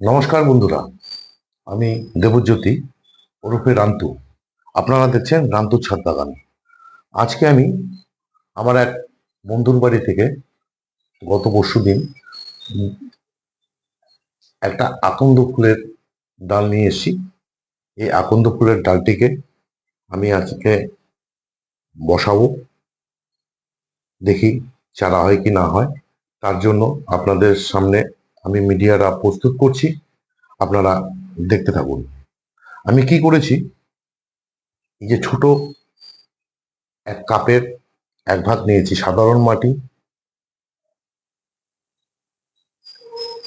নমস্কার বন্ধুরা, আমি দেবজ্যোতি ওরফে রান্তু। আপনারা দেখছেন রান্তু ছাদ বাগান। আজকে আমি আমার এক বন্ধুর বাড়ি থেকে গত পরশু দিন একটা আকন্দ ফুলের ডাল নিয়ে এসেছি। এই আকন্দ ফুলের ডালটিকে আমি আজকে বসাবো, দেখি চারা হয় কি না হয়। তার জন্য আপনাদের সামনে আমি মিডিয়ারা প্রস্তুত করছি, আপনারা দেখতে থাকুন। আমি কি করেছি? এই যে ছোট এক কাপের এক ভাগ নিয়েছি, সাধারণ মাটি।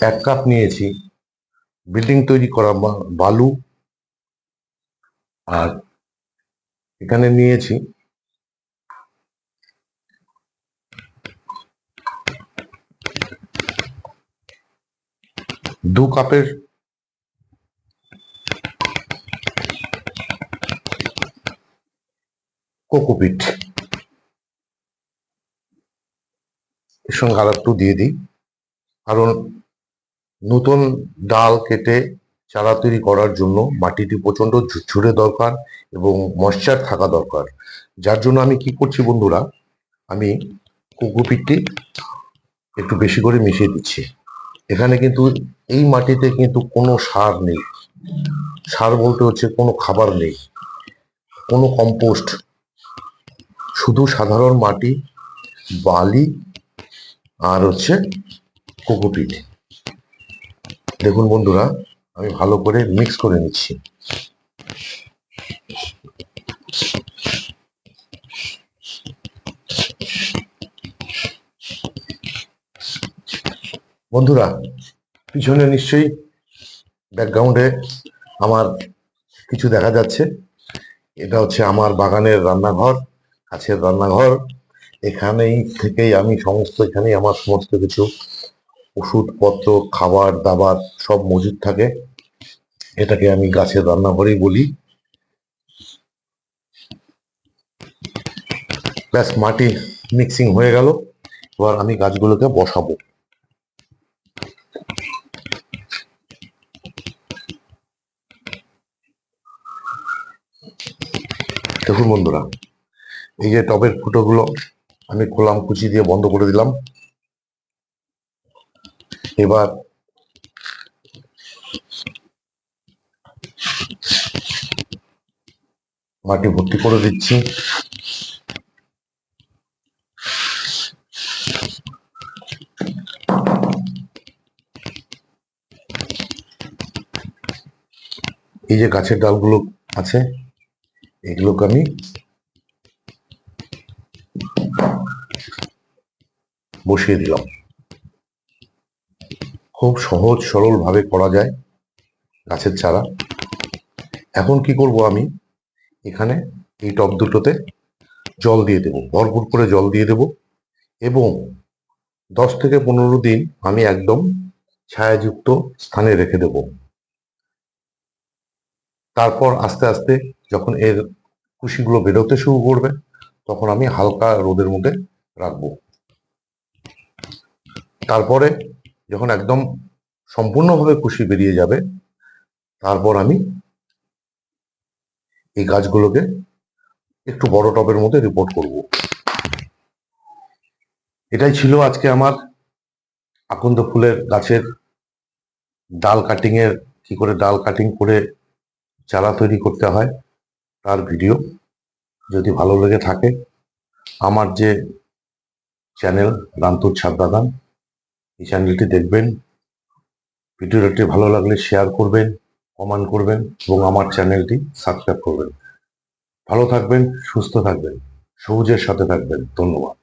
এক কাপ নিয়েছি বিল্ডিং তৈরি করা বালু। আর এখানে নিয়েছি দু কাপের কোকোপিট এর সঙ্গে আর একটু দিয়ে দিই। কারণ নতুন ডাল কেটে চারা তৈরি করার জন্য মাটিটি প্রচণ্ড ঝুরঝুরে দরকার এবং ময়শ্চার থাকা দরকার। যার জন্য আমি কি করছি বন্ধুরা, আমি কোকোপিটটি একটু বেশি করে মিশিয়ে দিচ্ছি। এখানে কিন্তু এই মাটিতে কিন্তু কোনো সার নেই। সার বলতে হচ্ছে কোনো খাবার নেই, কোনো কম্পোস্ট। শুধু সাধারণ মাটি, বালি আর হচ্ছে কোকোপিট দেখুন বন্ধুরা, আমি ভালো করে মিক্স করে নিচ্ছি। বন্ধুরা, পিছনে নিশ্চয়ই ব্যাকগ্রাউন্ডে আমার কিছু দেখা যাচ্ছে। এটা হচ্ছে আমার বাগানের রান্নাঘর, কাছের রান্নাঘর। এখানেই থেকেই আমি সমস্ত, এখানেই আমার সমস্ত কিছু। ওষুধপত্র, খাবার, দাবার সব মজুদ থাকে। এটাকে আমি গাছের রান্নাঘরেই বলি। ব্যাস, মাটি মিক্সিং হয়ে গেল। এবার আমি গাছগুলোকে বসাবো। দেখুন বন্ধুরা, এই যে টবের ফুটোগুলো আমি খোলাম, কুচি দিয়ে বন্ধ করে দিলাম। এবার মাটি ভর্তি করে দিচ্ছি। এই যে গাছের ডালগুলো আছে এগুলোকে আমি বসিয়ে দিলাম। খুব সহজ সরল ভাবে করা যায় গাছের চারা। এখন কি করব আমি? এখানে এই টব দুটোতে জল দিয়ে দেব, ভরপুর করে জল দিয়ে দেব এবং দশ থেকে পনেরো দিন আমি একদম ছায়াযুক্ত স্থানে রেখে দেব। তারপর আস্তে আস্তে যখন এর কুশিগুলো বেরোতে শুরু করবে, তখন আমি হালকা রোদের মধ্যে রাখব। তারপরে যখন একদম সম্পূর্ণভাবে কুশি বেরিয়ে যাবে, তারপর আমি এই গাছগুলোকে একটু বড় টবের মধ্যে রিপোর্ট করব। এটাই ছিল আজকে আমার আকন্দ ফুলের গাছের ডাল কাটিং এর, কি করে ডাল কাটিং করে চারা তৈরি করতে হয় তার ভিডিও। যদি ভালো লেগে থাকে, আমার যে চ্যানেল রান্তুর ছাদ বাগান, এই চ্যানেলটি দেখবেন। ভিডিওটি ভালো লাগলে শেয়ার করবেন, কমেন্ট করবেন এবং আমার চ্যানেলটি সাবস্ক্রাইব করবেন। ভালো থাকবেন, সুস্থ থাকবেন, সবুজের সাথে থাকবেন। ধন্যবাদ।